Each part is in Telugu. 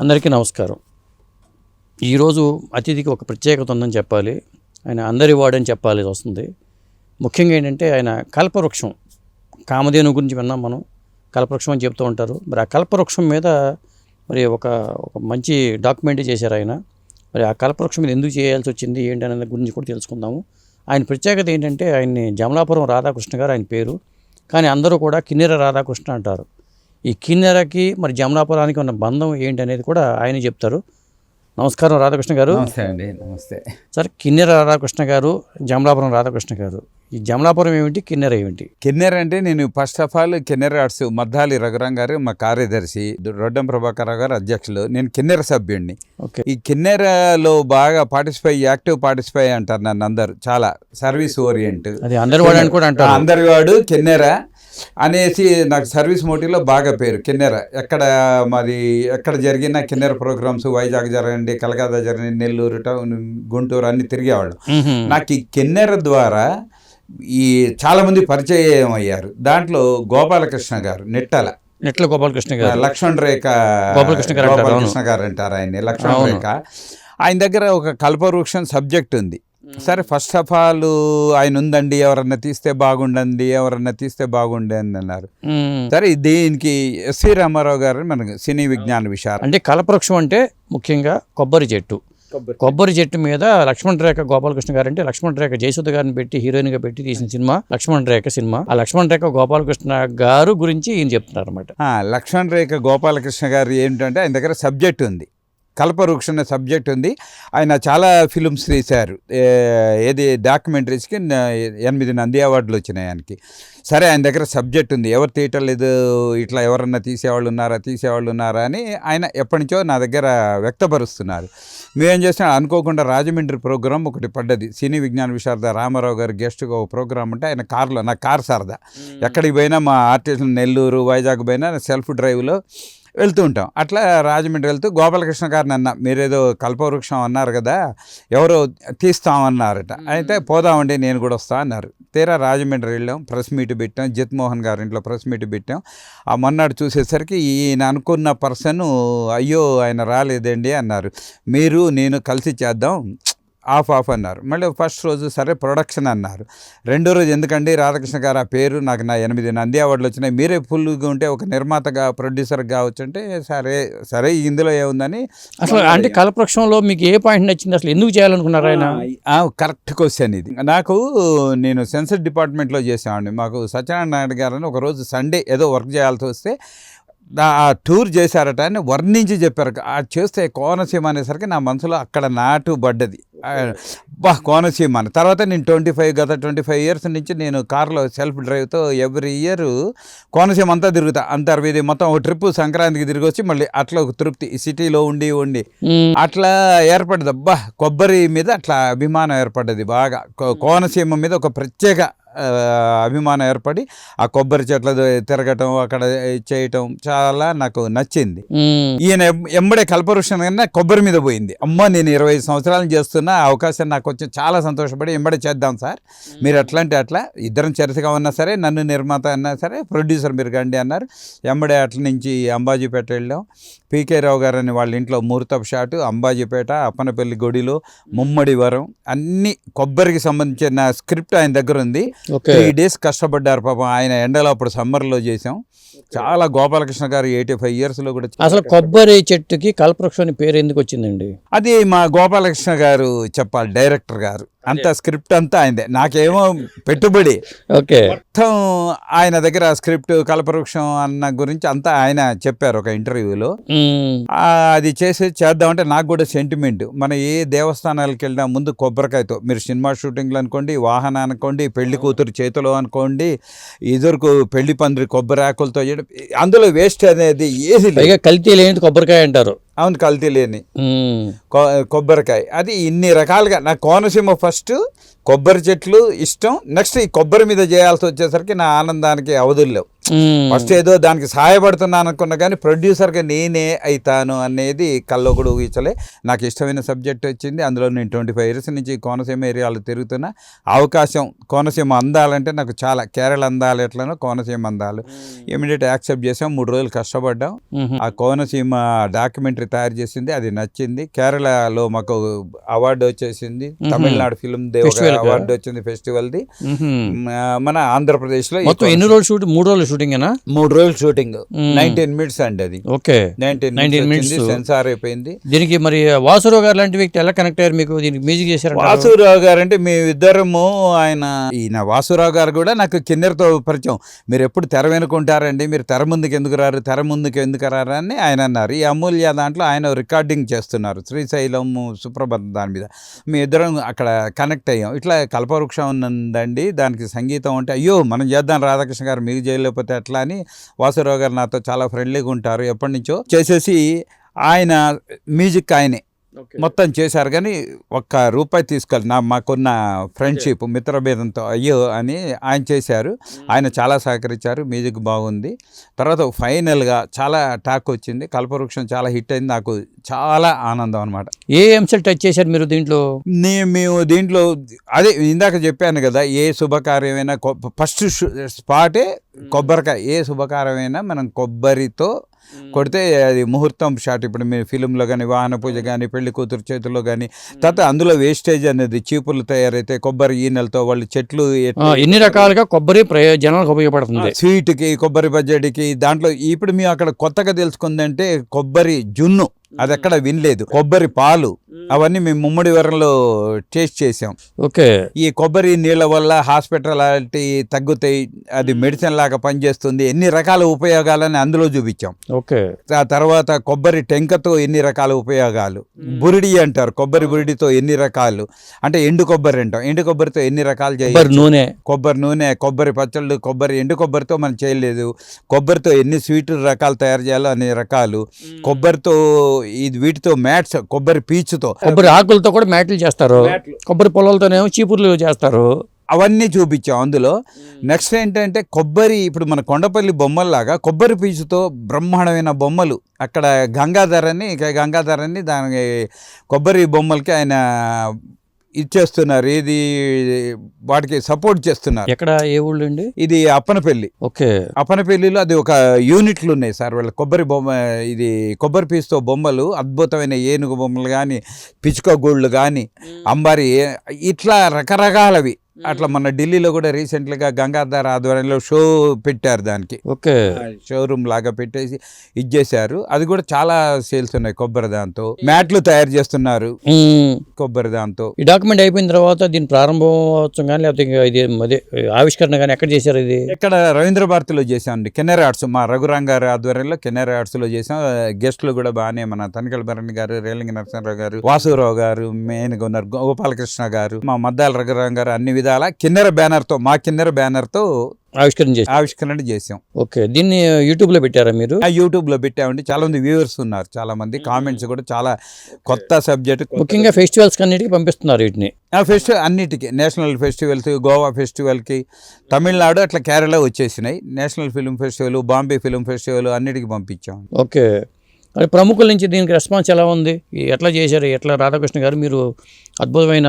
అందరికీ నమస్కారం. ఈరోజు అతిథికి ఒక ప్రత్యేకత ఉందని చెప్పాలి. ఆయన అందరి వాడని చెప్పాలి వస్తుంది. ముఖ్యంగా ఏంటంటే ఆయన కల్పవృక్షం కామధేను గురించి విన్నాం మనం. కల్పవృక్షం అని చెప్తూ ఉంటారు. మరి ఆ కల్పవృక్షం మీద మరి ఒక ఒక మంచి డాక్యుమెంట్ చేశారు ఆయన. మరి ఆ కల్పవృక్షం మీద ఎందుకు చేయాల్సి వచ్చింది ఏంటి అనే గురించి కూడా తెలుసుకుందాము. ఆయన ప్రత్యేకత ఏంటంటే ఆయన్ని జమలాపురం రాధాకృష్ణ గారు ఆయన పేరు. కానీ అందరూ కూడా కిన్నెర రాధాకృష్ణ అంటారు. ఈ కిన్నెరకి మరి జమలాపురానికి ఉన్న బంధం ఏంటి అనేది కూడా ఆయన చెప్తారు. నమస్కారం రాధాకృష్ణ గారు. నమస్తే అండి నమస్తే. సార్ కిన్నెర రాధాకృష్ణ గారు జమలాపురం రాధాకృష్ణ గారు. ఈ జమలాపురం ఏమిటి కిన్నెర ఏమిటి? కిన్నెర అంటే నేను first of all Kinnera arts Maddali Raghuram గారు మా కార్యదర్శి రొడ్డం ప్రభాకర్ రావు గారు అధ్యక్షులు. నేను కిన్నెర సభ్యుడిని ఓకే. ఈ కిన్నెరలో బాగా పార్టిసిపై యాక్టివ్ పార్టిసిపై అంటారు నన్ను అందరు. చాలా సర్వీస్ ఓరియంట్ అది అందరి వాడని కూడా అంటారు. అందరి వాడు కిన్నెర అనేసి నాకు సర్వీస్ మోటివ్లో బాగా పేరు. కిన్నెర. ఎక్కడ మాది ఎక్కడ జరిగిన కిన్నెర ప్రోగ్రామ్స్ వైజాగ్ జరగండి కలకత్తా జరగండి నెల్లూరు టౌన్ గుంటూరు అన్ని తిరిగేవాళ్ళం. నాకు ఈ కిన్నెర ద్వారా ఈ చాలా మంది పరిచయం అయ్యారు. దాంట్లో గోపాలకృష్ణ గారు నెట్టల. నెట్ల గోపాలకృష్ణ గారు. లక్ష్మణ్ రేఖ గోపాలకృష్ణ గారు గోపాలకృష్ణ గారు అంటారు ఆయన్ని లక్ష్మణ్. రేఖ. ఆయన దగ్గర ఒక కల్పవృక్షం సబ్జెక్ట్ ఉంది. సరే ఫస్ట్ ఆఫ్ ఆల్ ఆయన ఉందండి ఎవరన్నా తీస్తే బాగుండండి ఎవరన్నా తీస్తే బాగుండండి అన్నారు. మ్మ్. సరే దీనికి ఎస్వి రామారావు గారు మనకు సినీ విజ్ఞాన విశారం అంటే కలపవృక్షం అంటే ముఖ్యంగా కొబ్బరి చెట్టు. కొబ్బరి చెట్టు మీద లక్ష్మణ్ రేఖ గోపాలకృష్ణ గారు అంటే లక్ష్మణ్ రేఖ జయసుధ గారిని పెట్టి హీరోయిన్గా పెట్టి తీసిన సినిమా లక్ష్మణ్ రేఖ సినిమా. ఆ లక్ష్మణ్ రేఖ గోపాలకృష్ణ గారు గురించి ఈయన చెప్తున్నారు అనమాట ఆ, లక్ష్మణ్ రేఖ గోపాలకృష్ణ గారు ఏంటంటే ఆయన దగ్గర సబ్జెక్ట్ ఉంది. కల్పవృక్ష అనే సబ్జెక్ట్ ఉంది. ఆయన చాలా ఫిల్మ్స్ తీశారు. ఏది డాక్యుమెంటరీస్కి ఎనిమిది నంది అవార్డులు వచ్చినాయి ఆయనకి. సరే ఆయన దగ్గర సబ్జెక్ట్ ఉంది. ఎవరు తీయటలేదు ఇట్లా ఎవరన్నా తీసేవాళ్ళు ఉన్నారా తీసేవాళ్ళు ఉన్నారా అని ఆయన ఎప్పటి నుంచో నా దగ్గర వ్యక్తపరుస్తున్నారు. మేమేం చేస్తాం అనుకోకుండా రాజమండ్రి ప్రోగ్రామ్ ఒకటి పడ్డది. సినీ విజ్ఞాన విశారద రామారావు గారు గెస్ట్గా ఒక ప్రోగ్రామ్ ఉంటే ఆయన కార్లో నా కార్ సరదా ఎక్కడికి పోయినా మా ఆర్టిస్ట్ నెల్లూరు వైజాగ్ పోయినా సెల్ఫ్ డ్రైవ్లో వెళ్తూ ఉంటాం. అట్లా రాజమండ్రి వెళ్తూ గోపాలకృష్ణ గారిని అన్న మీరేదో కల్పవృక్షం అన్నారు కదా ఎవరో తీస్తామన్నారట. అయితే పోదామండి నేను కూడా వస్తా అన్నారు. తీరా రాజమండ్రి వెళ్ళాం ప్రెస్ మీట్ పెట్టాం జిత్ మోహన్ గారి ఇంట్లో ప్రెస్ మీట్ పెట్టాం. ఆ మొన్నాడు చూసేసరికి ఈయన అనుకున్న పర్సన్ అయ్యో ఆయన రాలేదండి అన్నారు. మీరు నేను కలిసి చేద్దాం ఆఫ్ ఆఫ్ అన్నారు. మళ్ళీ ఫస్ట్ రోజు సరే ప్రొడక్షన్ అన్నారు. రెండో రోజు ఎందుకండి రాధాకృష్ణ గారు ఆ పేరు? నాకు నా ఎనిమిది నంది అవార్డులు వచ్చినాయి. మీరే ఫుల్గా ఉంటే ఒక నిర్మాతగా ప్రొడ్యూసర్గా కావచ్చు అంటే సరే సరే ఇందులో ఏముందని అసలు అంటే కలపవృక్షంలో మీకు ఏ పాయింట్ నచ్చింది? అసలు ఎందుకు చేయాలనుకున్నారు ఆయన? కరెక్ట్ క్వశ్చన్ ఇది. నాకు నేను సెన్సర్ డిపార్ట్మెంట్లో చేసామండి మాకు సత్యనారాయణ నాయుడు గారు అని ఒక రోజు సండే ఏదో వర్క్ చేయాల్సి వస్తే ఆ టూర్ చేశారట అని వర్ణించి చెప్పారు. ఆ చేస్తే కోనసీమ అనేసరికి నా మనసులో అక్కడ నాటు పడ్డది. బా కోనసీమ అని. తర్వాత నేను ట్వంటీ ఫైవ్ గత ట్వంటీ ఫైవ్ ఇయర్స్ నుంచి నేను కార్లో సెల్ఫ్ డ్రైవ్తో ఎవ్రీ ఇయర్ కోనసీమ అంతా తిరుగుతా. అంత అరవై ఐదు మొత్తం ఒక ట్రిప్ సంక్రాంతికి తిరిగి వచ్చి మళ్ళీ అట్లా ఒక తృప్తి. ఈ సిటీలో ఉండి ఉండి. అట్లా ఏర్పడ్డది. అబ్బా కొబ్బరి మీద అట్లా అభిమానం ఏర్పడ్డది బాగా. కోనసీమ మీద ఒక ప్రత్యేక అభిమానం ఏర్పడి ఆ కొబ్బరి చెట్ల తిరగటం అక్కడ చేయటం చాలా నాకు నచ్చింది. ఈయన ఎంబడే కల్పవృక్షం కన్నా కొబ్బరి మీద పోయింది. అమ్మ నేను ఇరవై ఐదు సంవత్సరాలు చేస్తున్న ఆ అవకాశం నాకు వచ్చి చాలా సంతోషపడి ఎంబడే చేద్దాం సార్. మీరు ఎట్లా అంటే అట్లా ఇద్దరం చరితగా ఉన్నా సరే నన్ను నిర్మాత అన్నా సరే ప్రొడ్యూసర్ మీరు గండి అన్నారు. ఎంబడే అట్ల నుంచి అంబాజీపేట వెళ్ళాం. పీకే రావు గారు అని వాళ్ళ ఇంట్లో ముహూర్తపు షాటు అంబాజీపేట అప్పనపల్లి గుడిలో ముమ్మడి వరం అన్ని కొబ్బరికి సంబంధించిన స్క్రిప్ట్ ఆయన దగ్గర ఉంది. త్రీ డేస్ కష్టపడ్డారు పాపం. ఆయన ఎండలో అప్పుడు సమ్మర్లో చేసాం చాలా గోపాలకృష్ణ గారు ఎయిటీ ఫైవ్ ఇయర్స్లో కూడా అసలు కొబ్బరి చెట్టుకి కల్పవృక్షం పేరు ఎందుకు వచ్చిందండి? అది మా గోపాలకృష్ణ గారు చెప్పాలి డైరెక్టర్ గారు. అంత స్క్రిప్ట్ అంతా ఆయనదే. నాకేమో పెట్టుబడి. ఓకే. మొత్తం ఆయన దగ్గర స్క్రిప్ట్ కల్పవృక్షం అన్న గురించి అంతా ఆయన చెప్పారు ఒక ఇంటర్వ్యూలో. అది చేసి చేద్దామంటే నాకు కూడా సెంటిమెంట్ మన ఏ దేవస్థానాలకు వెళ్ళినా ముందు కొబ్బరికాయతో. మీరు సినిమా షూటింగ్లు అనుకోండి వాహనం అనుకోండి పెళ్ళి కూతురు చేతిలో అనుకోండి ఇదివరకు పెళ్ళి పందిరి కొబ్బరి ఆకులతో చేయడం అందులో వేస్ట్ అనేది ఏది కల్తీ లేనిది కొబ్బరికాయ అంటారు. అవును కల్తీ లేని. కొబ్బరికాయ. అది ఇన్ని రకాలుగా. నా కోనసీమ ఫస్ట్ కొబ్బరి చెట్లు ఇష్టం. నెక్స్ట్ ఈ కొబ్బరి మీద చేయాల్సి వచ్చేసరికి నా ఆనందానికి అవధులు లేవు. మ్మ్. ఫస్ట్ ఏదో దానికి సహాయపడుతున్నాను అనుకున్నా కానీ ప్రొడ్యూసర్గా నేనే అవుతాను అనేది కల్లో కూడా ఊహించలే. నాకు ఇష్టమైన సబ్జెక్ట్ వచ్చింది. అందులో నేను ట్వంటీ ఫైవ్ ఇయర్స్ నుంచి కోనసీమ ఏరియాలో తిరుగుతున్నా. అవకాశం కోనసీమ అందాలంటే నాకు చాలా కేరళ అందాలు ఎట్లనో కోనసీమ అందాలు. ఇమీడియట్ యాక్సెప్ట్ చేసాం మూడు రోజులు కష్టపడ్డాం. ఆ కోనసీమ డాక్యుమెంటరీ తయారు చేసింది. అది నచ్చింది. కేరళలో మాకు అవార్డు వచ్చేసింది. తమిళనాడు ఫిల్మ్ దే Festival కా? అవార్డు వచ్చింది ఫెస్టివల్ది. మన ఆంధ్రప్రదేశ్లో ఎన్ని రోజులు షూటింగ్ మూడు రోజులు షూటింగేనా? మూడు రోజులు షూటింగ్. నైన్టీన్ మినిట్స్ అండి అది. ఓకే. Nineteen 19 minutes. సెన్సార్ అయిపోయింది. దీనికి మరి వాసురావు గారు లాంటి వ్యక్తి ఎలా కనెక్ట్ అయ్యారు మీకు? దీనికి మ్యూజిక్ చేశారు వాసురావు గారు అంటే మేమిద్దరము ఆయన ఈయన వాసురావు గారు కూడా నాకు కిన్నెరతో పరిచయం. మీరు ఎప్పుడు తెర వెనుకుంటారండి మీరు తెర ముందుకు ఎందుకు రారు తెర ముందుకు ఎందుకు రారు అని ఆయన అన్నారు. ఈ అమూల్య దాంట్లో ఆయన రికార్డింగ్ చేస్తున్నారు శ్రీశైలం సుప్రభాతం దాని మీద. మీ ఇద్దరం అక్కడ కనెక్ట్ అయ్యాం. ఇట్లా కల్పవృక్షం ఉందండి దానికి సంగీతం అంటే అయ్యో మనం చేద్దాం రాధాకృష్ణ గారు మీకు చేయలేకపోతే ఎట్లా అని వాసురావు గారు నాతో చాలా ఫ్రెండ్లీగా ఉంటారు. ఎప్పటి నుంచో చేసేసి ఆయన మ్యూజిక్ ఆయనే. మొత్తం చేశారు కానీ ఒక్క రూపాయి తీసుకోవాలి నా మాకున్న ఫ్రెండ్షిప్ మిత్రభేదంతో అయ్యో అని ఆయన చేశారు. ఆయన చాలా సహకరించారు మ్యూజిక్ బాగుంది. తర్వాత ఫైనల్గా చాలా టాక్ వచ్చింది కల్పవృక్షం చాలా హిట్ అయింది నాకు చాలా ఆనందం అనమాట ఏ అంశాలు టచ్ చేశారు మీరు దీంట్లో? నే మేము దీంట్లో అదే ఇందాక చెప్పాను కదా ఏ శుభకార్యమైనా ఫస్ట్ స్పాటే కొబ్బరికాయ ఏ శుభకార్యమైనా మనం కొబ్బరితో కొడితే అది ముహూర్తం షాట్. ఇప్పుడు మీరు ఫిలింలో కానీ వాహన పూజ కానీ పెళ్ళి కూతురు చేతిలో కానీ తర్వాత అందులో వేస్టేజ్ అనేది చీపులు తయారైతే కొబ్బరి ఈనెలతో వాళ్ళు చెట్లు ఎన్ని రకాలుగా కొబ్బరి ప్రయో జనాలకు ఉపయోగపడుతుంది. స్వీట్కి కొబ్బరి బజ్జడికి దాంట్లో ఇప్పుడు మేము అక్కడ కొత్తగా తెలుసుకుందంటే కొబ్బరి జున్ను. అది ఎక్కడ వినలేదు. కొబ్బరి పాలు అవన్నీ మేము ముమ్మడి వరంలో టేస్ట్ చేసాం. ఓకే. ఈ కొబ్బరి నీళ్ళ వల్ల హాస్పిటాలిటీ తగ్గుతాయి అది మెడిసిన్ లాగా పనిచేస్తుంది ఎన్ని రకాల ఉపయోగాలని అందులో చూపించాం. ఓకే. ఆ తర్వాత కొబ్బరి టెంకతో ఎన్ని రకాల ఉపయోగాలు? బురిడి అంటారు కొబ్బరి బురిడితో ఎన్ని రకాలు? అంటే ఎండు కొబ్బరి అంటాం ఎండు కొబ్బరితో ఎన్ని రకాలు కొబ్బరి చేయొచ్చు నూనె. కొబ్బరి నూనె కొబ్బరి పచ్చళ్ళు కొబ్బరి ఎండు కొబ్బరితో మనం చేయలేదు. కొబ్బరితో ఎన్ని స్వీట్ రకాలు తయారు చేయాలో అన్ని రకాలు. కొబ్బరితో ఇది వీటితో మ్యాట్స్ కొబ్బరి పీచుతో. కొబ్బరి ఆకులతో కూడా మ్యాట్లు చేస్తారు. కొబ్బరి పొలాలతోనేమో చీపుర్లు చేస్తారు. అవన్నీ చూపించాం అందులో. నెక్స్ట్ ఏంటంటే కొబ్బరి ఇప్పుడు మన కొండపల్లి బొమ్మల్లాగా కొబ్బరి పీచుతో బ్రహ్మాండమైన బొమ్మలు. అక్కడ గంగాధర్ అని ఇక గంగాధర్ అని దానికి కొబ్బరి బొమ్మలకి ఆయన ఇచ్చేస్తున్నారు. ఇది వాటికి సపోర్ట్ చేస్తున్నారు. ఎక్కడ ఏ ఊళ్ళో అండి ఇది అప్పనపల్లి. ఓకే. అప్పనపల్లిలో అది ఒక యూనిట్లు ఉన్నాయి సార్. వాళ్ళ కొబ్బరి బొమ్మ ఇది కొబ్బరి పీసుతో బొమ్మలు అద్భుతమైన ఏనుగు బొమ్మలు కానీ పిచ్చుక గూళ్ళు కానీ అంబారి ఇట్లా రకరకాలవి. అట్లా మన ఢిల్లీలో కూడా రీసెంట్గా గంగాధర్ ఆధ్వర్యంలో షో పెట్టారు దానికి. ఓకే. షోరూమ్ లాగా పెట్టేసి ఇచ్చేసారు అది కూడా చాలా సేల్స్ ఉన్నాయి కొబ్బరి దాంతో. మ్యాట్లు తయారు చేస్తున్నారు. కొబ్బరి దాంతో. ఈ డాక్యుమెంట్ అయిపోయిన తర్వాత దీని ప్రారంభోత్సవం కానీ లేకపోతే ఇది అదే ఆవిష్కరణ కానీ ఎక్కడ చేశారు ఇది? ఇక్కడ రవీంద్ర భారతిలో చేశామండి కెన్నెర ఆర్ట్స్ మా రఘురాం గారి ఆధ్వర్యంలో కెన్నెర ఆర్ట్స్లో చేసాం గెస్టులు కూడా బాగానే మన తనికల భరణి గారు రేలింగి నరసింహరావు గారు వాసురావు గారు మెయిన్గా ఉన్నారు గోపాలకృష్ణ గారు మా మద్దాల రఘురాం గారు అన్ని విధాల కిన్నెర బ్యానర్తో మా కిన్నెర బ్యానర్తో ఆవిష్కరణ చేశారు. ఆవిష్కరణ చేసాం ఓకే దీన్ని యూట్యూబ్లో పెట్టారా మీరు? ఆ యూట్యూబ్లో పెట్టామండి. చాలా మంది వ్యూవర్స్ ఉన్నారు చాలా మంది కామెంట్స్ కూడా చాలా కొత్త సబ్జెక్ట్. ముఖ్యంగా ఫెస్టివల్స్ అన్నిటికీ పంపిస్తున్నారు వీటిని. ఆ ఫెస్టివల్ అన్నిటికీ నేషనల్ ఫెస్టివల్స్ గోవా ఫెస్టివల్కి తమిళనాడు అట్లా కేరళ వచ్చేసినాయి. National film festival Bombay film festival అన్నిటికీ పంపించాం. ఓకే మరి ప్రముఖుల నుంచి దీనికి రెస్పాన్స్ ఎలా ఉంది? ఎట్లా చేశారు? ఎట్లా రాధాకృష్ణ గారు మీరు అద్భుతమైన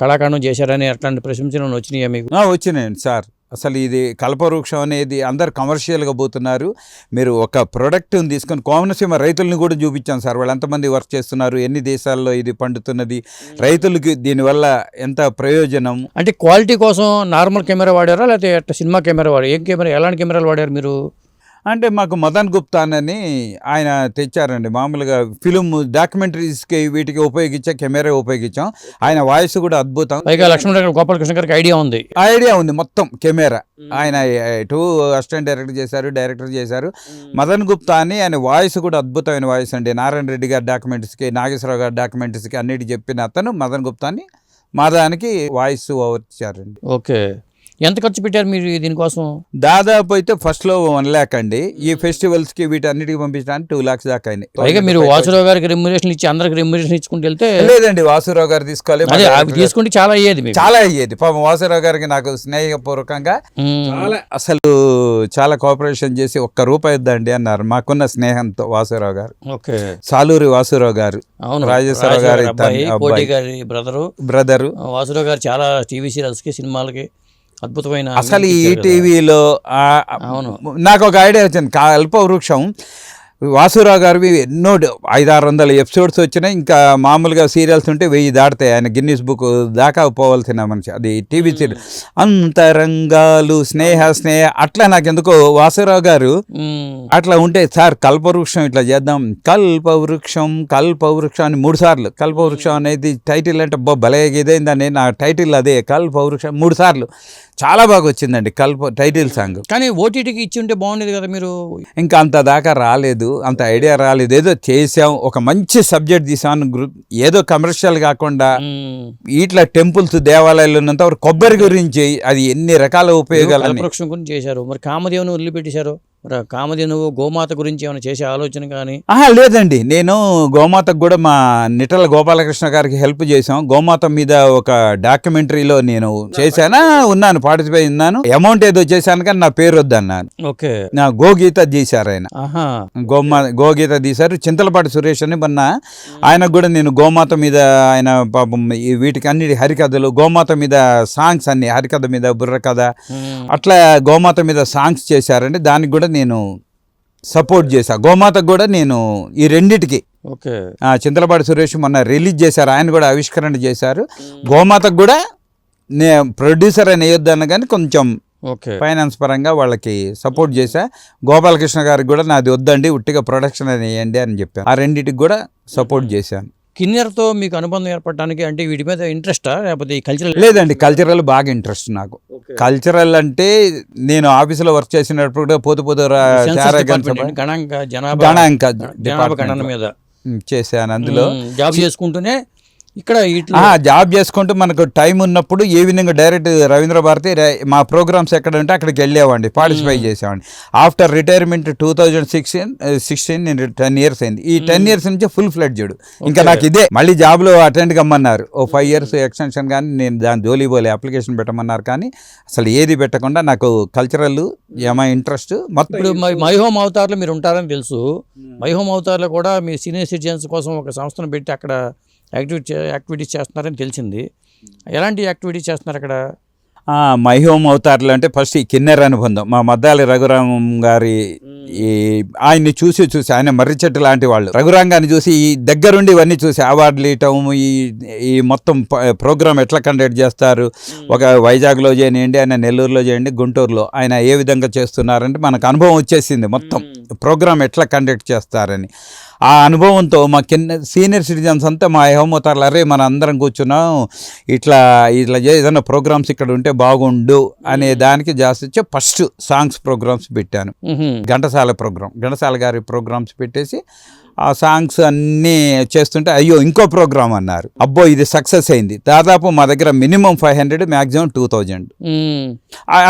కళాకాండం చేశారని అట్లాంటి ప్రశంసలు వచ్చినాయా మీకు? వచ్చినాయండి సార్. అసలు ఇది కల్పవృక్షం అనేది అందరు కమర్షియల్గా పోతున్నారు. మీరు ఒక ప్రోడక్ట్ని తీసుకొని కోనసీమ రైతుల్ని కూడా చూపించాం సార్. వాళ్ళు ఎంతమంది వర్క్ చేస్తున్నారు? ఎన్ని దేశాల్లో ఇది పండుతున్నది? రైతులకి దీనివల్ల ఎంత ప్రయోజనం? అంటే క్వాలిటీ కోసం నార్మల్ కెమెరా వాడారా? లేకపోతే సినిమా కెమెరా వాడారు ఏం కెమెరా ఎలాంటి కెమెరాలు వాడారు మీరు? అంటే మాకు మదన్ గుప్తాన్ అని ఆయన తెచ్చారండి. మామూలుగా ఫిలిం డాక్యుమెంటరీస్కి వీటికి ఉపయోగించే కెమెరా ఉపయోగించాం. ఆయన వాయిస్ కూడా అద్భుతం. పైగా లక్ష్మణ గారు గోపాలకృష్ణ గారికి ఐడియా ఉంది. ఐడియా ఉంది మొత్తం కెమెరా. ఆయన టూ అసిస్టెంట్ డైరెక్టర్ చేశారు డైరెక్టర్ చేశారు. మదన్ గుప్తా అని ఆయన వాయిస్ కూడా అద్భుతమైన వాయిస్ అండి. నారాయణ రెడ్డి గారి డాక్యుమెంట్స్కి నాగేశ్వరరావు గారి డాక్యుమెంట్స్కి అన్నిటి చెప్పిన అతను మదన్ గుప్తాని మా దానికి వాయిస్ ఓవర్ ఇచ్చారండి. ఓకే. ఎంత ఖర్చు పెట్టారు మీరు దీనికోసం? దాదాపు అయితే ఫస్ట్లో వన్ ల్యాక్ అండి. ఈ ఫెస్టివల్స్కి వీటన్నిటికి పంపించడానికి టూ లాక్స్ దాకా అయినాయి పైగా మీరు వాసురావు గారికి రెమ్యురేషన్ ఇచ్చి అందరికి రెమ్యురేషన్ ఇచ్చుకుంటూ వెళ్తే లేదండి వాసురావు గారు తీసుకోవాలి అవి తీసుకుంటే చాలా అయ్యేది చాలా అయ్యేది. పాపం వాసురావు గారికి నాకు స్నేహపూర్వకంగా. చాలా అసలు చాలా కోఆపరేషన్ చేసి ఒక్క రూపాయి ఇద్దండి అన్నారు. మాకున్న స్నేహంతో వాసురావు గారు. ఓకే. సాలూరి వాసురావు గారు. అవును. రాజేశ్వరరావు. గారి బ్రదరు. బ్రదరు వాసురావు గారు చాలా టీవీ సీరియల్స్కి సినిమాలకి అద్భుతమైన అసలు ఈ ఇచ్చారు కదా. టీవీలో అవును. నాకు ఒక ఐడియా వచ్చింది కల్ప వృక్షం వాసురావు గారివి ఎన్నో ఐదు ఆరు వందల ఎపిసోడ్స్ వచ్చినాయి. ఇంకా మామూలుగా సీరియల్స్ ఉంటే వెయ్యి దాటుతాయి. ఆయన గిన్నిస్ బుక్ దాకా పోవాల్సిన మనిషి. అది టీవీ సీరియల్. అంతరంగాలు స్నేహ స్నేహ అట్లా నాకు ఎందుకో వాసురావు గారు. అట్లా ఉంటే సార్ కల్పవృక్షం ఇట్లా చేద్దాం. కల్పవృక్షం కల్పవృక్షం అని మూడు సార్లు. కల్పవృక్షం అనేది టైటిల్ అంటే బొ భలే ఇదైందని నా టైటిల్ అదే. కల్పవృక్షం మూడు సార్లు. చాలా బాగా వచ్చిందండి కల్ప టైటిల్ సాంగ్. కానీ ఓటీటీకి ఇచ్చి ఉంటే బాగుండేది కదా మీరు. ఇంకా అంత దాకా రాలేదు. అంత ఐడియా రాలేదు. ఏదో చేసాం ఒక మంచి సబ్జెక్ట్ తీసాం గ్రూప్ ఏదో కమర్షియల్ కాకుండా. ఇట్లా టెంపుల్స్ దేవాలయాలు ఉన్నంత కొబ్బరి గురించి అది ఎన్ని రకాల ఉపయోగాలు గురించి చేశారు. మరి కామధేవుని వదిలిపెట్టేశారు. మరి కామధేనువు గోమాత గురించి ఏమైనా చేసే ఆలోచన కానీ? ఆహా లేదండి. నేను గోమాతకు కూడా మా నిటల గోపాలకృష్ణ గారికి హెల్ప్ చేశాం. గోమాత మీద ఒక డాక్యుమెంటరీలో నేను చేశానా? ఉన్నాను పార్టిసిపేట్ ఉన్నాను. అమౌంట్ ఏదో చేశాను కానీ నా పేరు వద్దన్నాను. ఓకే. నా గోగీత తీశారు ఆయన. గోమా గోగీత తీశారు. చింతలపాటి సురేష్ అని మొన్న ఆయనకు కూడా నేను గోమాత మీద ఆయన పాపం వీటికి అన్నిటి హరికథలు గోమాత మీద సాంగ్స్ అన్ని హరికథ మీద బుర్ర కథ ఉమ్. అట్లా గోమాత మీద సాంగ్స్ చేశారండి. దానికి కూడా నేను సపోర్ట్ చేశా. గోమాతకు కూడా నేను ఈ రెండిటికి. ఓకే. చింతలపాటి సురేష్ మొన్న రిలీజ్ చేశారు. ఆయన కూడా ఆవిష్కరణ చేశారు. గోమాతకు కూడా నే ప్రొడ్యూసర్ అని వేయొద్దన్న కానీ కొంచెం ఓకే. ఫైనాన్స్ పరంగా వాళ్ళకి సపోర్ట్ చేశా. గోపాలకృష్ణ గారికి కూడా నాది వద్దండి ఉట్టిగా ప్రొడక్షన్ అని వేయండి అని చెప్పాను. ఆ రెండింటికి కూడా సపోర్ట్ చేశాను. కిన్నెరతో మీకు అనుబంధం ఏర్పడడానికి అంటే వీటి మీద ఇంట్రెస్టా లేకపోతే ఈ కల్చరల్ లేదండి కల్చరల్ బాగా ఇంట్రెస్ట్ నాకు. కల్చరల్ అంటే నేను ఆఫీసులో వర్క్ చేసినప్పుడు కూడా పోతు పోతు గణాంక జనాభా గణాంక జనాభా డిపార్ట్మెంట్ గణన మీద. చేశాను అందులో. జాబ్ చేసుకుంటూనే ఇక్కడ ఇట్లా జాబ్ చేసుకుంటూ మనకు టైం ఉన్నప్పుడు ఈవినింగ్ డైరెక్ట్ రవీంద్ర భారతి మా ప్రోగ్రామ్స్ ఎక్కడ ఉంటే అక్కడికి వెళ్ళేవాడిని పార్టిసిపేట్ చేసేవాడిని. After retirement two thousand sixteen sixteen నేను టెన్ ఇయర్స్ అయింది. ఈ టెన్ ఇయర్స్ నుంచి ఫుల్ ఫ్లెడ్ చూడు. ఇంకా నాకు ఇదే మళ్ళీ జాబ్లో అటెండ్ కమ్మన్నారు. ఓ ఫైవ్ ఇయర్స్ ఎక్స్టెన్షన్ కానీ నేను దాని జోలీ పోలే అప్లికేషన్ పెట్టమన్నారు కానీ అసలు ఏది పెట్టకుండా నాకు కల్చరల్ ఏమై ఇంట్రెస్ట్ మొత్తం ఇప్పుడు మై హోమ్ అవతార్లో మీరు ఉంటారని తెలుసు. మై హోమ్ అవతార్లో కూడా మీ సీనియర్ సిటిజన్స్ కోసం ఒక సంస్థను పెట్టి అక్కడ యాక్టివిటీ యాక్టివిటీస్ చేస్తున్నారని తెలిసింది. ఎలాంటి యాక్టివిటీస్ చేస్తున్నారు అక్కడ? మై హోమ్ అవుతారులు అంటే ఫస్ట్ ఈ కిన్నెర అనుబంధం మా మద్దాలి రఘురామం గారి ఈ ఆయన్ని చూసి చూసి ఆయన మర్రి చెట్టు లాంటి వాళ్ళు. రఘురాం గారిని చూసి ఈ దగ్గరుండి ఇవన్నీ చూసి అవార్డులు ఇవ్వటం ఈ ఈ మొత్తం ప్రోగ్రామ్ ఎట్లా కండక్ట్ చేస్తారు? ఒక వైజాగ్లో చేయండి ఆయన నెల్లూరులో చేయండి గుంటూరులో. ఆయన ఏ విధంగా చేస్తున్నారంటే మనకు అనుభవం వచ్చేసింది మొత్తం. ప్రోగ్రామ్ ఎట్లా కండక్ట్ చేస్తారని. ఆ అనుభవంతో మా కింద సీనియర్ సిటిజన్స్ అంతా మా హోమోతారులు అరే మన అందరం కూర్చున్నాం. ఇట్లా ఇట్లా ఏదైనా ప్రోగ్రామ్స్ ఇక్కడ ఉంటే బాగుండు అనే దానికి జాస్తి ఫస్ట్ సాంగ్స్ ప్రోగ్రామ్స్ పెట్టాను. ఘంటసాల ప్రోగ్రామ్ ఘంటసాల గారి ప్రోగ్రామ్స్ పెట్టేసి ఆ సాంగ్స్ అన్నీ చేస్తుంటే అయ్యో ఇంకో ప్రోగ్రామ్ అన్నారు అబ్బో ఇది సక్సెస్ అయింది దాదాపు మా దగ్గర minimum five hundred maximum two thousand.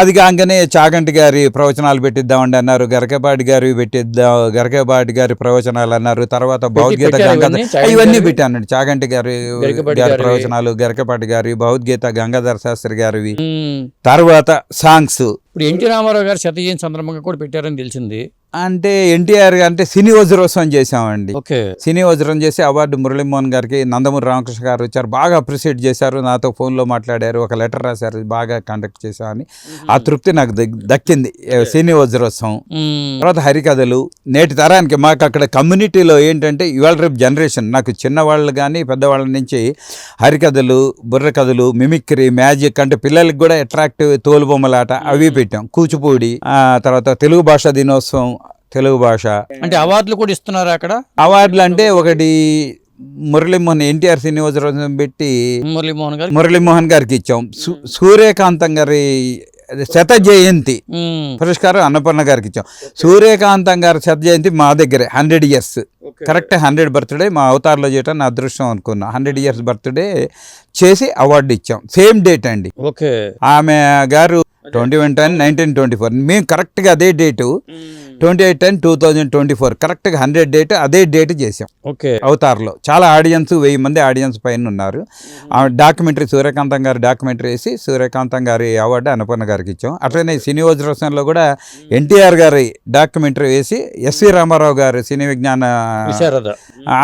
అది కాగానే చాగంటి గారి ప్రవచనాలు పెట్టిద్దామండి అన్నారు గరకపాటి గారి పెట్టిద్దాం గరకపాటి గారి ప్రవచనాలు అన్నారు తర్వాత భగవద్గీత పెట్టారా గంగాధర్ ఇవన్నీ? పెట్టానండి చాగంటి గారి గారి. ప్రవచనాలు గరకపాటి గారి భగవద్గీత గంగాధర శాస్త్రి గారివి. తర్వాత సాంగ్స్ ఇప్పుడు ఎన్టీ రామారావు గారు శత సందర్భంగా కూడా పెట్టారని తెలిసింది అంటే ఎన్టీఆర్ అంటే సినీ వజ్రోత్సవం చేసామండి ఓకే. సినీ వజ్రం చేసి అవార్డు మురళీమోహన్ గారికి నందమూరి రామకృష్ణ గారు వచ్చారు. బాగా అప్రిషియేట్ చేశారు. నాతో ఫోన్లో మాట్లాడారు. ఒక లెటర్ రాశారు. బాగా కండక్ట్ చేశామని ఆ తృప్తి నాకు దక్- దక్కింది. సినీ వజ్రోత్సవం. తర్వాత హరికథలు. నేటి తరానికి మాకు అక్కడ కమ్యూనిటీలో ఏంటంటే ఇవాళ రేపు జనరేషన్. నాకు చిన్నవాళ్ళు కానీ పెద్దవాళ్ళ నుంచి హరికథలు బుర్ర కథలు మిమిక్రీ మ్యాజిక్ అంటే పిల్లలకి కూడా అట్రాక్టివ్ తోలుబొమ్మలాట అవి పెట్టాం. కూచిపూడి ఆ తర్వాత తెలుగు భాషా దినోత్సవం తెలుగు భాష. అంటే అవార్డులు కూడా ఇస్తున్నారు అక్కడ? అవార్డులు అంటే ఒకటి మురళీమోహన్ ఎన్టీఆర్ శ్రీనివాసరావు పెట్టి మురళీమోహన్ గారు మురళీమోహన్ గారికి ఇచ్చాం. సూర్యకాంతం గారి శత జయంతి. పురస్కారం అన్నపూర్ణ గారికి ఇచ్చాం. సూర్యకాంతం గారి శత జయంతి మా దగ్గరే hundred years. Correct hundred birthday మా అవతార్లో చేయటం నా అదృష్టం అనుకున్నా. హండ్రెడ్ ఇయర్స్ బర్త్డే చేసి అవార్డు ఇచ్చాం. సేమ్ డేట్ అండి. ఓకే. ఆమె గారు twenty one ten nineteen twenty four. మేము కరెక్ట్గా అదే date. Twenty eight ten two thousand twenty four. కరెక్ట్గా హండ్రెడ్ డేట్ అదే డేట్ చేసాం ఓకే. అవతార్లో. చాలా ఆడియన్స్ వెయ్యి మంది ఆడియన్స్ పైన ఉన్నారు. ఆ డాక్యుమెంటరీ సూర్యకాంతం గారి డాక్యుమెంటరీ వేసి సూర్యకాంతం గారి అవార్డు అన్నపూర్ణ గారికి ఇచ్చాం. అట్లనే సినీ వజ్రోత్సవంలో కూడా ఎన్టీఆర్ గారి డాక్యుమెంటరీ వేసి ఎస్వి రామారావు గారు సినీ విజ్ఞాన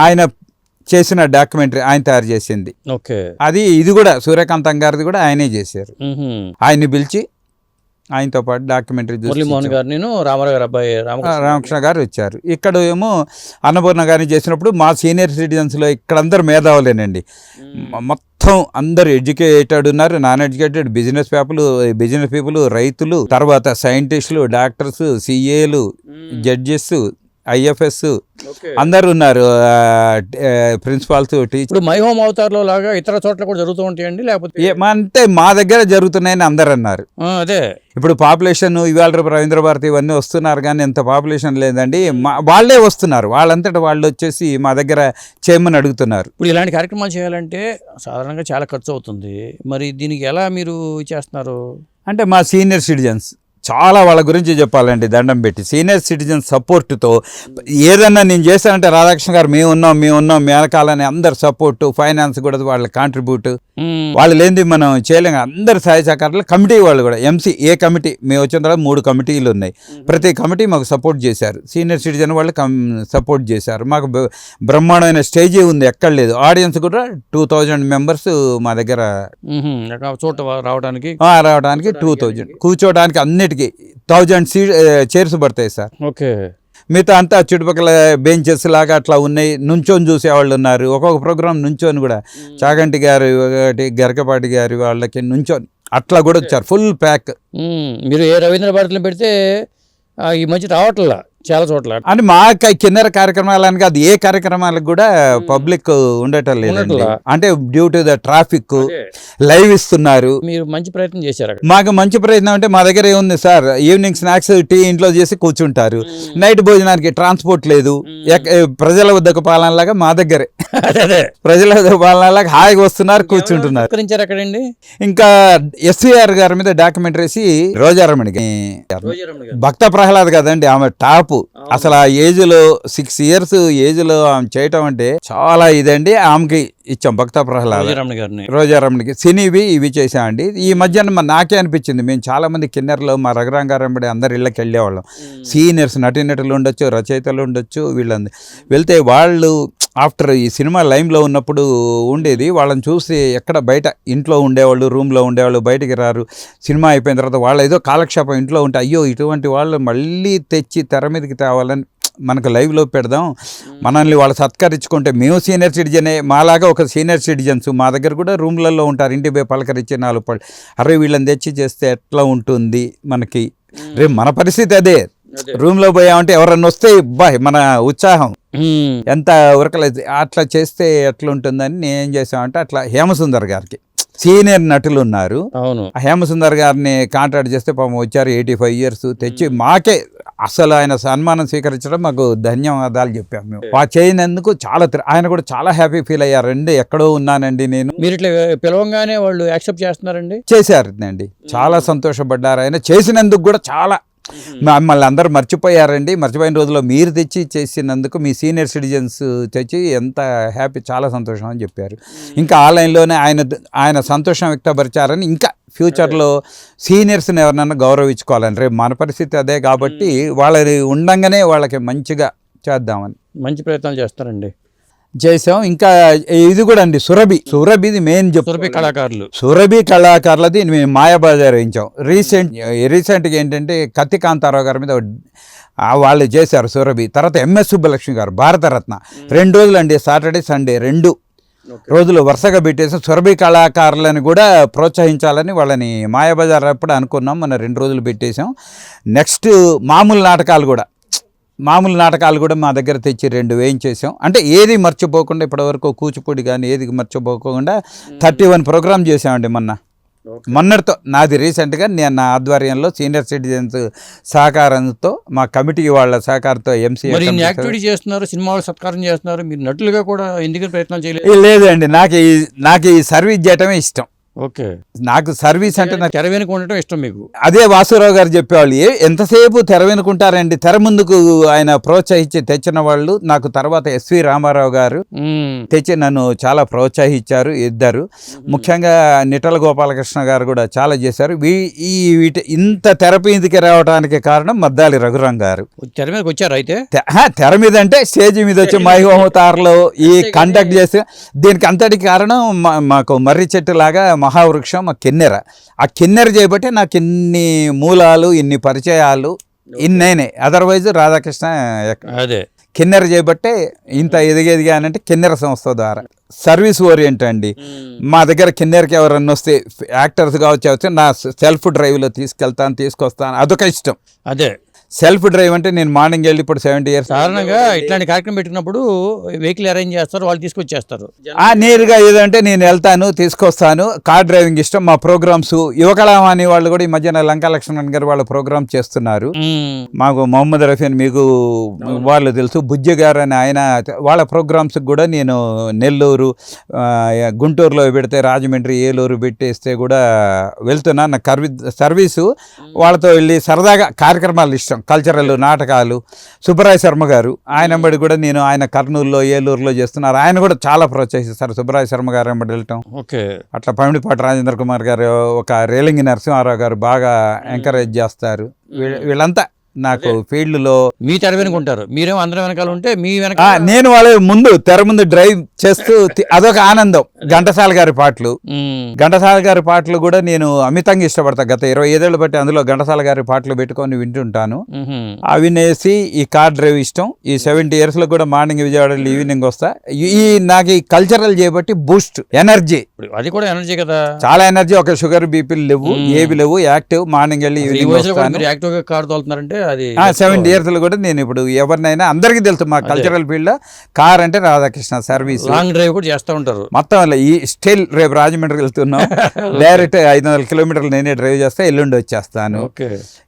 ఆయన చేసిన డాక్యుమెంటరీ ఆయన తయారు చేసింది. ఓకే. అది ఇది కూడా సూర్యకాంతం గారిది కూడా ఆయనే చేశారు. ఆయన్ని పిలిచి ఆయనతో పాటు డాక్యుమెంటరీ మురళీమోహన్ గారు నేను రామారావు గారు అబ్బాయి రామకృష్ణ గారు వచ్చారు. ఇక్కడ ఏమో అన్నపూర్ణ గారిని చేసినప్పుడు మా సీనియర్ సిటిజన్స్లో ఇక్కడ అందరు మేధావులేనండి మొత్తం అందరు ఎడ్యుకేటెడ్ ఉన్నారు non educated business people business people రైతులు తర్వాత సైంటిస్టులు డాక్టర్స్ సిఏలు జడ్జెస్ ఐఎఫ్ఎస్ ఓకే. అందరు ఉన్నారు ప్రిన్సిపాల్స్ టీచర్ ఇప్పుడు మై హోమ్ అవతార్లో లాగా ఇతర చోట్ల కూడా జరుగుతూ ఉంటాయండి లేకపోతే అంటే మా దగ్గర జరుగుతున్నాయని అందరు అన్నారు. ఆ, అదే. ఇప్పుడు పాపులేషన్ ఇవాళ రేపు రవీంద్ర భారతి ఇవన్నీ వస్తున్నారు కానీ ఎంత పాపులేషన్ లేదండి. మా వాళ్ళే వస్తున్నారు. వాళ్ళంతటా వాళ్ళు వచ్చేసి మా దగ్గర చేయమని అడుగుతున్నారు. ఇప్పుడు ఇలాంటి కార్యక్రమాలు చేయాలంటే సాధారణంగా చాలా ఖర్చు అవుతుంది. మరి దీనికి ఎలా మీరు చేస్తున్నారు? అంటే మా సీనియర్ సిటిజన్స్. చాలా వాళ్ళ గురించి చెప్పాలండి దండం పెట్టి. సీనియర్ సిటిజన్ సపోర్ట్తో ఏదన్నా నేను చేశానంటే రాధాకృష్ణ గారు మేము ఉన్నాం మేము ఉన్నాం మేనకాలని అందరు సపోర్ట్ ఫైనాన్స్ కూడా వాళ్ళ కాంట్రిబ్యూట్. వాళ్ళు లేనిది మనం చేయలేం అందరు సహాయ సహకారాలు కమిటీ వాళ్ళు కూడా ఎంసీ ఏ కమిటీ మేము వచ్చిన తర్వాత మూడు కమిటీలు ఉన్నాయి. ప్రతి కమిటీ మాకు సపోర్ట్ చేశారు. సీనియర్ సిటిజన్ వాళ్ళు సపోర్ట్ చేశారు. మాకు బ్రహ్మాండమైన స్టేజీ ఉంది ఎక్కడ లేదు. ఆడియన్స్ కూడా టూ థౌజండ్ మెంబర్స్ మా దగ్గర చోట రావడానికి రావడానికి టూ థౌజండ్ కూర్చోవడానికి అన్నిటికీ థౌజండ్ సీ చైర్స్ పడతాయి సార్. ఓకే. మిగతా అంతా చుట్టుపక్కల బెంచెస్ లాగా అట్లా ఉన్నాయి. నుంచొని చూసేవాళ్ళు ఉన్నారు. ఒక్కొక్క ప్రోగ్రామ్ నుంచొని కూడా. చాగంటి గారు ఒకటి గరకపాటి గారి వాళ్ళకి నుంచొని. అట్లా కూడా వచ్చారు. Full pack. మీరు ఏ రవీంద్ర భారతిలో పెడితే ఈ మధ్య రావట్లా? చాలా చోట్ల. అని మా కిన్నెర కార్యక్రమాలని కాదు ఏ కార్యక్రమాలకు కూడా పబ్లిక్ ఉండటం ఉండట్లా. అంటే due to the traffic live ఇస్తున్నారు. మీరు మంచి ప్రయత్నం చేశారు మాకు మంచి ప్రయత్నం అంటే మా దగ్గర ఏముంది సార్. ఈవినింగ్ స్నాక్స్ టీ ఇంట్లో చేసి కూర్చుంటారు. నైట్ భోజనానికి ట్రాన్స్పోర్ట్ లేదు. ప్రజల వద్దకు పాలనలాగా మా దగ్గరే. అదే అదే. ప్రజల వద్దకు పాలనలాగా హాయిగా వస్తున్నారు కూర్చుంటున్నారు. అక్కడండి? ఇంకా ఎస్వీఆర్ గారి మీద డాక్యుమెంటరీసి రోజారమణికి భక్త ప్రహ్లాద్ కదండి ఆమె టాప్ అసలు ఆ ఏజ్లో సిక్స్ ఇయర్స్ ఏజ్లో ఆమె చేయటం అంటే చాలా ఇదండి. ఆమెకి ఇచ్చాం భక్త ప్రహ్లాద్. రోజారమణికి. సినీవి ఇవి చేసామండి ఈ మధ్యన మా నాకే అనిపించింది. మేము చాలా మంది కిన్నెరలో మా రఘురాంగారంబడి అందరి ఇళ్ళకి వెళ్ళేవాళ్ళం. సీనియర్స్ నటీనటులు ఉండొచ్చు రచయితలు ఉండొచ్చు వీళ్ళంది వెళ్తే వాళ్ళు ఆఫ్టర్ ఈ సినిమా లైమ్లో ఉన్నప్పుడు ఉండేది. వాళ్ళని చూసి ఎక్కడ బయట ఇంట్లో ఉండేవాళ్ళు రూమ్లో ఉండేవాళ్ళు బయటికి రారు. సినిమా అయిపోయిన తర్వాత వాళ్ళు ఏదో కాలక్షేపం ఇంట్లో ఉంటే అయ్యో ఇటువంటి వాళ్ళు మళ్ళీ తెచ్చి తెర మీదకి తేవాలని మనకు లైవ్లో పెడదాం. మనల్ని వాళ్ళు సత్కరించుకుంటే మేము సీనియర్ సిటిజనే మాలాగా ఒక సీనియర్ సిటిజన్స్ మా దగ్గర కూడా రూమ్లలో ఉంటారు. ఇంటి పోయి పలకరించి నాలుగు పళ్ళు. అరే వీళ్ళని తెచ్చి చేస్తే ఎట్లా ఉంటుంది మనకి? రేపు మన పరిస్థితి అదే. రూమ్లో పోయామంటే ఎవరన్నా వస్తే బా మన ఉత్సాహం. ఎంత ఉరకలేదు. అట్లా చేస్తే ఎట్లా ఉంటుందని నేను ఏం చేసామంటే అట్లా హేమసుందర్ గారికి సీనియర్ నటులు ఉన్నారు అవును. ఆ హేమసుందర్ గారిని కాంటాక్ట్ చేస్తే పాపం వచ్చారు ఎయిటీ ఫైవ్ ఇయర్స్ తెచ్చి మాకే అసలు ఆయన సన్మానం స్వీకరించడం మాకు ధన్యవాదాలు చెప్పాము మేము. వా చేయనందుకు చాలా ఆయన కూడా చాలా హ్యాపీ ఫీల్ అయ్యారండి ఎక్కడో ఉన్నానండి నేను. మీరు ఇట్లా పిలవంగానే వాళ్ళు యాక్సెప్ట్ చేస్తున్నారండి? చేశారండి చాలా సంతోషపడ్డారు. ఆయన చేసినందుకు కూడా చాలా మమ్మల్ని అందరూ మర్చిపోయారండి. మర్చిపోయిన రోజుల్లో మీరు తెచ్చి చేసినందుకు మీ సీనియర్ సిటిజన్స్ తెచ్చి ఎంత హ్యాపీ చాలా సంతోషం అని చెప్పారు. ఇంకా ఆన్లైన్లోనే ఆయన ఆయన సంతోషం వ్యక్తపరిచారని ఇంకా ఫ్యూచర్లో సీనియర్స్ని ఎవరినన్నా గౌరవించుకోవాలని రేపు మన పరిస్థితి అదే కాబట్టి వాళ్ళని ఉండంగానే వాళ్ళకి మంచిగా చేద్దామని. మంచి ప్రయత్నాలు చేస్తారండి. చేసాం. ఇంకా ఇది కూడా అండి సురభి. సురభిది మెయిన్ సురభి కళాకారులు. సురభి కళాకారులది మేము మాయాబజార్ వేయించాం. రీసెంట్ రీసెంట్గా ఏంటంటే కత్తి కాంతారావు గారి మీద వాళ్ళు చేశారు సురభి. తర్వాత ఎంఎస్ సుబ్బలక్ష్మి గారు భారతరత్న. రెండు రోజులు అండి సాటర్డే సండే రెండు రోజులు వరుసగా పెట్టేసి సురభి కళాకారులను కూడా ప్రోత్సహించాలని వాళ్ళని మాయాబజార్ అప్పుడు అనుకున్నాం. మన రెండు రోజులు పెట్టేశాం. నెక్స్ట్ మామూలు నాటకాలు కూడా. మామూలు నాటకాలు కూడా మా దగ్గర తెచ్చి రెండు వేయించేసాం. అంటే ఏది మర్చిపోకుండా ఇప్పటివరకు కూచిపూడి కానీ ఏది మర్చిపోకుండా థర్టీ వన్ ప్రోగ్రామ్ చేసామండి మొన్న. మొన్నటితో నాది రీసెంట్గా నేను నా ఆధ్వర్యంలో సీనియర్ సిటిజన్స్ సహకారంతో మా కమిటీ వాళ్ళ సహకారంతో ఎంసీ యాక్టివిటీ చేస్తున్నారు సినిమా వాళ్ళు సత్కారం చేస్తున్నారు మీరు నటులుగా కూడా ఎందుకు ప్రయత్నాలు చేయలేదు? లేదండి నాకు ఈ నాకు ఈ సర్వీస్ చేయటమే ఇష్టం. ఓకే. నాకు సర్వీస్ అంటే నాకు తెర వెనుక ఉండటం ఇష్టం మీకు. అదే వాసురావు గారు చెప్పేవాళ్ళు ఏ ఎంతసేపు తెర వెనుకుంటారండి? తెర ముందుకు ఆయన ప్రోత్సహించి తెచ్చిన వాళ్ళు నాకు తర్వాత ఎస్వి రామారావు గారు. తెచ్చి నన్ను చాలా ప్రోత్సహించారు ఇద్దరు. ముఖ్యంగా నిటల గోపాలకృష్ణ గారు కూడా చాలా చేశారు. వీ- ఈ వీటి ఇంత తెర మీదకి రావడానికి కారణం మద్దాలి రఘురాం గారు. తెర మీదకి వచ్చారు అయితే? తెర మీద అంటే స్టేజ్ మీద వచ్చి మైహోమతారులో ఈ కండక్ట్ చేసి దీనికి అంతటి కారణం మా- మాకు మర్రి చెట్టు లాగా మహావృక్షం మా కిన్నెర. ఆ కిన్నెర చేయబట్టి నాకు ఇన్ని మూలాలు ఇన్ని పరిచయాలు ఇన్నైనాయి అదర్వైజ్ రాధాకృష్ణ అదే. కిన్నెర చేయబట్టే ఇంత ఎదిగేదిగానంటే కిన్నెర సంస్థ ద్వారా. సర్వీస్ ఓరియంట్ అండి. మా దగ్గర కిన్నెరకి ఎవరన్నా వస్తే యాక్టర్స్ కావచ్చు వచ్చి నా సెల్ఫ్ డ్రైవ్లో తీసుకెళ్తాను తీసుకొస్తాను అదొక ఇష్టం. అదే. సెల్ఫ్ డ్రైవ్ అంటే నేను మార్నింగ్ వెళ్ళి ఇప్పుడు సెవెంటీ ఇయర్స్ సాధారణంగా ఇట్లాంటి కార్యక్రమం పెట్టుకున్నప్పుడు వెహికల్ అరేంజ్ చేస్తారు వాళ్ళు తీసుకొచ్చేస్తారు. ఆ నేరుగా ఏదంటే నేను వెళ్తాను తీసుకొస్తాను. కార్ డ్రైవింగ్ ఇష్టం మా ప్రోగ్రామ్స్. యువకళాం అనే వాళ్ళు కూడా ఈ మధ్యన లంకా లక్ష్మణ్ గారు వాళ్ళ ప్రోగ్రామ్ చేస్తున్నారు. మాకు మొహమ్మద్ రఫీ అని మీకు వాళ్ళు తెలుసు. బుజ్జి గారు అని ఆయన వాళ్ళ ప్రోగ్రామ్స్ కూడా నేను నెల్లూరు గుంటూరులో పెడితే రాజమండ్రి ఏలూరు పెట్టేస్తే కూడా వెళ్తున్నా. నా కర్వి సర్వీసు. వాళ్ళతో వెళ్ళి సరదాగా కార్యక్రమాలు ఇష్టం. కల్చరల్ నాటకాలు. సుబ్బరాయ శర్మ గారు ఆయన వెంబడి కూడా నేను ఆయన కర్నూలులో ఏలూరులో చేస్తున్నారు. ఆయన కూడా చాలా ప్రోత్సహిస్తారు సుబ్బరాయ శర్మ గారు వెంబడి వెళ్ళటం. ఓకే. అట్లా పమిడిపాటి రాజేంద్ర కుమార్ గారు ఒక రేలింగి నరసింహారావు గారు బాగా ఎంకరేజ్ చేస్తారు. వీళ్ళంతా నాకు ఫీల్డ్లో మీ తెర వెనుక ఉంటారు. మీరేమో అందరం వెనకాల ఉంటే మీ వెనక నేను వాళ్ళ ముందు తెర ముందు డ్రైవ్ చేస్తూ అదొక ఆనందం. ఘంటసాల గారి పాటలు. ఘంటసాల గారి పాటలు కూడా నేను అమితంగా ఇష్టపడతా. గత ఇరవై ఐదేళ్ళు బట్టి అందులో ఘంటసాల గారి పాటలు పెట్టుకొని వింటుంటాను. అవి నేసి ఈ కార్ డ్రైవ్ ఇష్టం. ఈ సెవెంటీ ఇయర్స్లో కూడా మార్నింగ్ విజయవాడ ఈవినింగ్ వస్తా. ఈ- నాకు ఈ కల్చరల్ చేయబట్టి బూస్ట్ ఎనర్జీ. అది కూడా ఎనర్జీ కదా. చాలా ఎనర్జీ. ఒక షుగర్ బీపీలు లేవు ఏవి లేవు యాక్టివ్ మార్నింగ్ వెళ్ళి ఈవినింగ్ మీరు యాక్టివ్గా కార్ తోలుతున్నారంటే అది సెవెంటీ ఇయర్స్లో కూడా నేను ఇప్పుడు ఎవరినైనా అందరికీ తెలుసు మా కల్చరల్ ఫీల్డ్లో. కార్ అంటే రాధాకృష్ణ సర్వీస్ లాంగ్ డ్రైవ్ కూడా చేస్తూ ఉంటారు. మొత్తం అలా ఈ స్టిల్ రేపు రాజమండ్రి వెళ్తున్నాం. డైరెక్ట్ ఐదు వందల కిలోమీటర్లు నేనే డ్రైవ్ చేస్తే ఎల్లుండి వచ్చేస్తాను.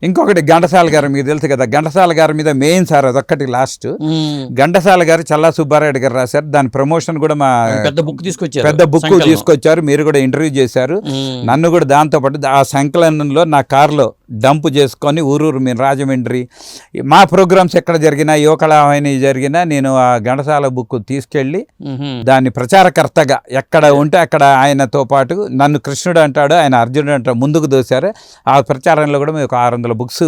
ఇంకొకటి ఘంటసాల గారు మీకు తెలుసు కదా ఘంటసాల గారి మీద మెయిన్ సార్ అదొక్కటి లాస్ట్ మ్మ్. ఘంటసాల గారు చల్లా సుబ్బారాయుడు గారు రాశారు. దాని ప్రమోషన్ కూడా మా పెద్ద బుక్ తీసుకొచ్చారు. పెద్ద బుక్. తీసుకొచ్చారు. మీరు కూడా ఇంటర్వ్యూ చేశారు. మ్మ్. నన్ను కూడా దాంతో పాటు ఆ సంకలనంలో నా కారులో డంప్ చేసుకొని ఊరూరు మీరు రాజమండ్రి మా ప్రోగ్రామ్స్ ఎక్కడ జరిగినా యువకళామైన జరిగినా నేను ఆ ఘంటసాల బుక్ తీసుకెళ్ళి. దాన్ని ప్రచారకర్తగా ఎక్కడ ఉంటే అక్కడ ఆయనతో పాటు నన్ను కృష్ణుడు అంటాడు ఆయన అర్జునుడు అంటాడు ముందుకు దోశారు. ఆ ప్రచారంలో కూడా మేము ఒక ఆరు వందల బుక్స్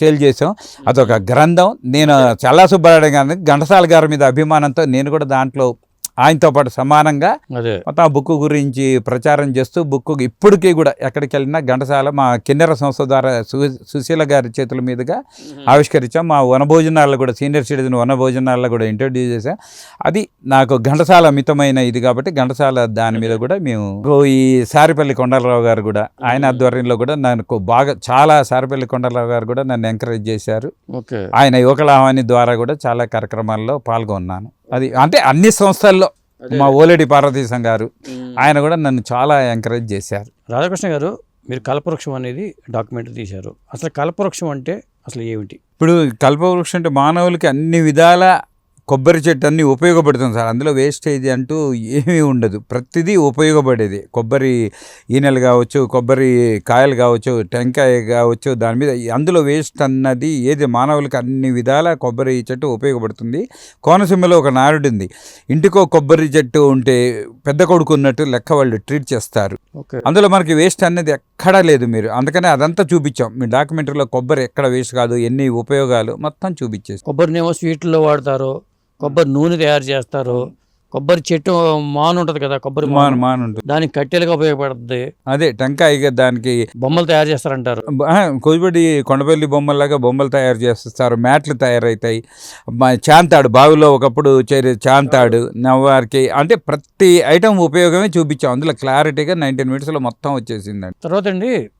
సేల్ చేసాం అదొక గ్రంథం. నేను చల్లా సుబ్బారాయుడు గారిని ఘంటసాల గారి మీద అభిమానంతో నేను కూడా దాంట్లో ఆయనతో పాటు సమానంగా మొత్తం ఆ బుక్ గురించి ప్రచారం చేస్తూ బుక్ ఇప్పటికీ కూడా ఎక్కడికి వెళ్ళినా ఘంటసాల మా కిన్నెర సంస్థ ద్వారా సు- సుశీల గారి చేతుల మీదుగా ఆవిష్కరించాం. మా వనభోజనాల్లో కూడా సీనియర్ సిటిజన్ వనభోజనాల్లో కూడా ఇంట్రడ్యూస్ చేసాం అది నాకు ఘంటసాల మితమైన ఇది కాబట్టి ఘంటసాల దాని మీద కూడా మేము ఈ సారిపల్లి కొండలరావు గారు కూడా ఆయన ఆధ్వర్యంలో కూడా నాకు బాగా చాలా సారిపల్లి కొండలరావు గారు కూడా నన్ను ఎంకరేజ్ చేశారు. ఆయన యువకళావాణి ద్వారా కూడా చాలా కార్యక్రమాల్లో పాల్గొన్నాను. అది అంటే అన్ని సంస్థల్లో మా ఓలేడి పార్వతీశం గారు ఆయన కూడా నన్ను చాలా ఎంకరేజ్ చేశారు. రాధాకృష్ణ గారు మీరు కల్పవృక్షం అనేది డాక్యుమెంటరీ తీశారు. అసలు కల్పవృక్షం అంటే అసలు ఏమిటి? ఇప్పుడు కల్పవృక్షం అంటే మానవులకి అన్ని విధాల కొబ్బరి చెట్టు అన్ని ఉపయోగపడుతుంది సార్. అందులో వేస్టేజ్ అంటూ ఏమీ ఉండదు. ప్రతిదీ ఉపయోగపడేది. కొబ్బరి ఈనెలు కావచ్చు కొబ్బరి కాయలు కావచ్చు టెంకాయ కావచ్చు దాని మీద అందులో వేస్ట్ అన్నది ఏది మానవులకి అన్ని విధాల కొబ్బరి చెట్టు ఉపయోగపడుతుంది. కోనసీమలో ఒక నారుడు ఉంది ఇంటికో కొబ్బరి చెట్టు ఉంటే పెద్ద కొడుకు ఉన్నట్టు లెక్క వాళ్ళు ట్రీట్ చేస్తారు. అందులో మనకి వేస్ట్ అనేది ఎక్కడా లేదు మీరు. అందుకనే అదంతా చూపించాం. మీ డాక్యుమెంటరీలో కొబ్బరి ఎక్కడ వేస్ట్ కాదు ఎన్ని ఉపయోగాలు మొత్తం చూపించేసి. కొబ్బరినేమో స్వీట్లో వాడతారు కొబ్బరి నూనె తయారు చేస్తారు. కొబ్బరి చెట్టు మాను ఉంటుంది కదా కొబ్బరి మాను. మాను ఉంటుంది. దానికి కట్టెలుగా ఉపయోగపడుతుంది అదే టెంకాయ దానికి బొమ్మలు తయారు చేస్తారంటారు. ఆ, కోజిబడి కొండపల్లి బొమ్మల్లాగా బొమ్మలు తయారు చేస్తారు. మ్యాట్లు తయారవుతాయి చాంతాడు బావిలో ఒకప్పుడు చేరే చాంతాడు నవ్వారికి అంటే ప్రతి ఐటమ్ ఉపయోగమే చూపించాం. అందులో క్లారిటీగా నైన్టీన్ మినిట్స్లో మొత్తం వచ్చేసిందండి. తర్వాత అండి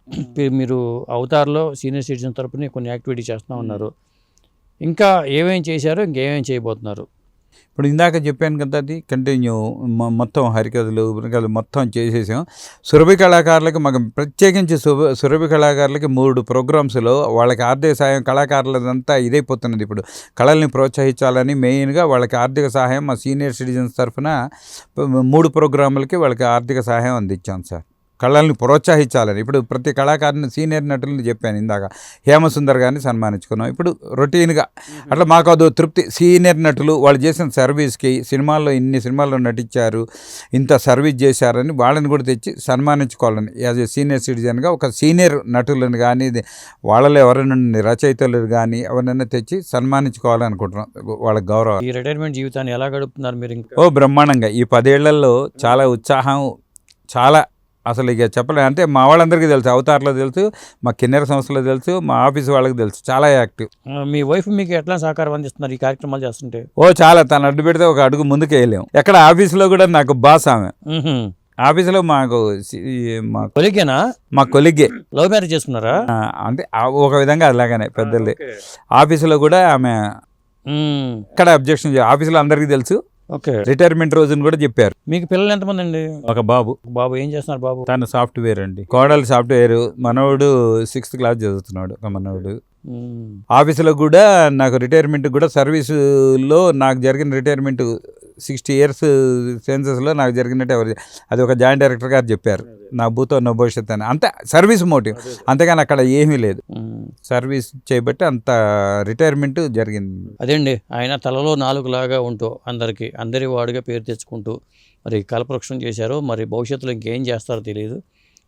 మీరు అవతార్లో సీనియర్ సిటిజన్ తరపున కొన్ని యాక్టివిటీ చేస్తూ ఉన్నారు. ఇంకా ఏమేం చేశారు ఇంకేమేం చేయబోతున్నారు? ఇప్పుడు ఇందాక చెప్పాను కదా అది కంటిన్యూ మొత్తం హరికథలు ఉపనికథలు మొత్తం చేసేసాం. సురభి కళాకారులకి మాకు ప్రత్యేకించి సుభ సురభి కళాకారులకి మూడు ప్రోగ్రామ్స్లో వాళ్ళకి ఆర్థిక సహాయం కళాకారులదంతా ఇదైపోతున్నది ఇప్పుడు. కళల్ని ప్రోత్సహించాలని మెయిన్గా వాళ్ళకి ఆర్థిక సహాయం మా సీనియర్ సిటిజన్స్ తరఫున మూడు ప్రోగ్రాములకి వాళ్ళకి ఆర్థిక సహాయం అందించాం సార్. కళల్ని ప్రోత్సహించాలని. ఇప్పుడు ప్రతి కళాకారుని సీనియర్ నటులను చెప్పాను ఇందాక. హేమసుందర్ గారిని సన్మానించుకున్నాం. ఇప్పుడు రొటీన్గా అట్లా మాకు అదో తృప్తి. సీనియర్ నటులు వాళ్ళు చేసిన సర్వీస్కి సినిమాల్లో ఇన్ని సినిమాల్లో నటించారు ఇంత సర్వీస్ చేశారని వాళ్ళని కూడా తెచ్చి సన్మానించుకోవాలని. యాజ్ ఏ సీనియర్ సిటిజన్గా ఒక సీనియర్ నటులను కానీ వాళ్ళలో ఎవరైనా రచయితలు కానీ ఎవరైనా తెచ్చి సన్మానించుకోవాలని అనుకుంటున్నాం. వాళ్ళకి గౌరవం. ఈ రిటైర్మెంట్ జీవితాన్ని ఎలా గడుపుతున్నారు మీరు ఇంకా? ఓ బ్రహ్మాండంగా. ఈ పదేళ్ళలో చాలా ఉత్సాహం చాలా అసలు ఇక చెప్పలే. అంటే మా వాళ్ళందరికీ తెలుసు అవతార్లో తెలుసు మా కిన్నెర సంస్థలో తెలుసు మా ఆఫీస్ వాళ్ళకి తెలుసు. చాలా యాక్టివ్. మీ వైఫ్ మీకు ఎట్లా సహకారం అందిస్తున్నారు ఈ కార్యక్రమాలు చేస్తుంటే? ఓ చాలా. తను అడ్డు పెడితే ఒక అడుగు ముందుకు వేయలేము ఎక్కడ? ఆఫీస్లో కూడా నాకు బాస్ ఆమె. ఆఫీసులో మాకు మా కొలికేనా మా కొలిగే. లవ్ మ్యారేజ్ చేసుకున్నారా? అంటే ఒక విధంగా అలాగనే పెద్దది ఆఫీసులో కూడా ఆమె ఉమ్, ఎక్కడ అబ్జెక్షన్ ఆఫీసులో అందరికీ తెలుసు. ఓకే. రిటైర్మెంట్ రోజున కూడా చెప్పారు. మీకు పిల్లలు ఎంతమంది అండి ఒక బాబు. బాబు ఏం చేస్తున్నారు బాబు? తను సాఫ్ట్వేర్ అండి. కోడలు సాఫ్ట్వేర్. మనవడు సిక్స్త్ క్లాస్ చదువుతున్నాడు ఒక మనవడు ఆఫీసులో కూడా నాకు రిటైర్మెంట్ కూడా సర్వీసులో నాకు జరిగిన రిటైర్మెంట్ సిక్స్టీ ఇయర్స్ సెన్సెస్లో నాకు జరిగినట్టు ఎవరు అది ఒక జాయింట్ డైరెక్టర్ గారు చెప్పారు. నా భూతో నా భవిష్యత్ అని. అంతే సర్వీస్ మోటివ్. అంతేగాని అక్కడ ఏమీ లేదు. సర్వీస్ చేయబట్టి అంత రిటైర్మెంట్ జరిగింది. అదేండి ఆయన తలలో నాలుగు లాగా ఉంటూ అందరికీ అందరి వాడుగా పేరు తెచ్చుకుంటూ మరి కల్పవృక్షం చేశారు. మరి భవిష్యత్తులో ఇంకేం చేస్తారో తెలియదు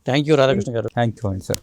థ్యాంక్ యూ రాధాకృష్ణ గారు. థ్యాంక్ యూ అండి సార్.